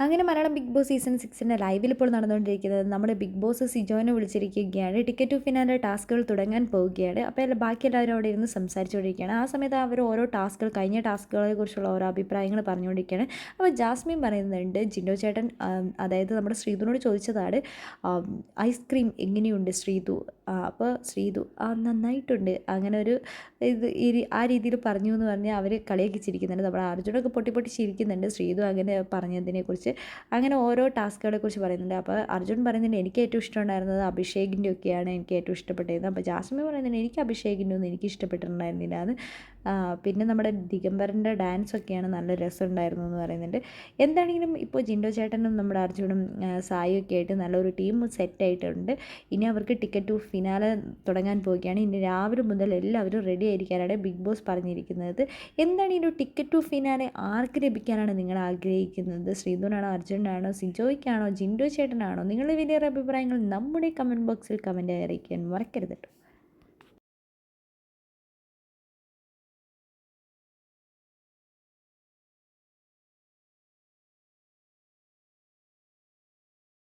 അങ്ങനെ Malayalam big boss season സിക്സിന്റെ ലൈവിൽ ഇപ്പോൾ നടന്നുകൊണ്ടിരിക്കുന്നത് നമ്മുടെ ബിഗ് ബോസ് സിജോനെ വിളിച്ചിരിക്കുകയാണ്. ടിക്കറ്റ് ടു ഫിനാലെ ടാസ്കുകൾ തുടങ്ങാൻ പോവുകയാണ്. അപ്പോൾ എല്ലാ- ബാക്കി എല്ലാവരും അവിടെ ഇരുന്ന് സംസാരിച്ചുകൊണ്ടിരിക്കുകയാണ്. ആ സമയത്ത് അവർ ഓരോ ടാസ്കുകൾ കഴിഞ്ഞ ടാസ്കുകളെ കുറിച്ചുള്ള ഓരോ അഭിപ്രായങ്ങൾ പറഞ്ഞുകൊണ്ടിരിക്കുകയാണ്. അപ്പോൾ ജാസ്മിൻ പറയുന്നുണ്ട് ജിൻഡോ ചേട്ടൻ അതായത് നമ്മുടെ ശ്രീതുവിനോട് ചോദിച്ചതാണ് ഐസ്ക്രീം എങ്ങനെയുണ്ട് ശ്രീതു അപ്പോൾ ശ്രീതു ആ നന്നായിട്ടുണ്ട്. അങ്ങനെ ഒരു ഇത് ആ രീതിയിൽ പറഞ്ഞു എന്ന് പറഞ്ഞാൽ അവർ കളിയാക്കി ചിരിക്കുന്നുണ്ട് നമ്മുടെ അർജുനൊക്കെ പൊട്ടി പൊട്ടി ചിരിക്കുന്നുണ്ട്. ശ്രീതു അങ്ങനെ പറഞ്ഞതിനെക്കുറിച്ച്. അങ്ങനെ ഓരോ ടാസ്കുകളെ കുറിച്ച് പറയുന്നുണ്ട്. അപ്പോൾ അർജുൻ പറയുന്നുണ്ട് എനിക്ക് ഏറ്റവും ഇഷ്ടമുണ്ടായിരുന്നത് അഭിഷേകിന്റെ ഒക്കെയാണ്. എനിക്ക് ഏറ്റവും ഇഷ്ടപ്പെട്ടത്. അപ്പോൾ ജാസ്മി പറയുന്നുണ്ട് എനിക്ക് അഭിഷേകിന്റെ ഒന്നും എനിക്ക് ഇഷ്ടപ്പെട്ടിട്ടുണ്ടായിരുന്നില്ല. അത് പിന്നെ നമ്മുടെ ദിഗംബറിന്റെ ഡാൻസ് ഒക്കെയാണ് നല്ല രസമുണ്ടായിരുന്നു എന്ന് പറയുന്നുണ്ട്. എന്താണെങ്കിലും ഇപ്പോൾ ജിൻഡോ ചേട്ടനും നമ്മുടെ അർജുനും ആ, ഒക്കെ ആയിട്ട് നല്ലൊരു ടീം സെറ്റ് ആയിട്ടുണ്ട്. ഇനി അവർക്ക് ടിക്കറ്റ് ടു ഫിനാലെ തുടങ്ങാൻ പോവുകയാണ്. ഇനി രാവിലെ മുതൽ എല്ലാവരും റെഡി ആയിരിക്കാനാണ് ബിഗ് ബോസ് പറഞ്ഞിരിക്കുന്നത്. എന്താണ് ഈ ഒരു ടിക്കറ്റ് ടു ഫിനാലെ ആർക്ക് ലഭിക്കാനാണ് നിങ്ങൾ ആഗ്രഹിക്കുന്നത്? ശ്രീധുനാണോ അർജുനാണോ? സിജോയ്ക്കാണോ? ജിൻഡോ ചേട്ടനാണോ? നിങ്ങളുടെ വലിയ അഭിപ്രായങ്ങൾ നമ്മുടെ കമന്റ് ബോക്സിൽ കമന്റായി അറിയിക്കാൻ മറക്കരുത്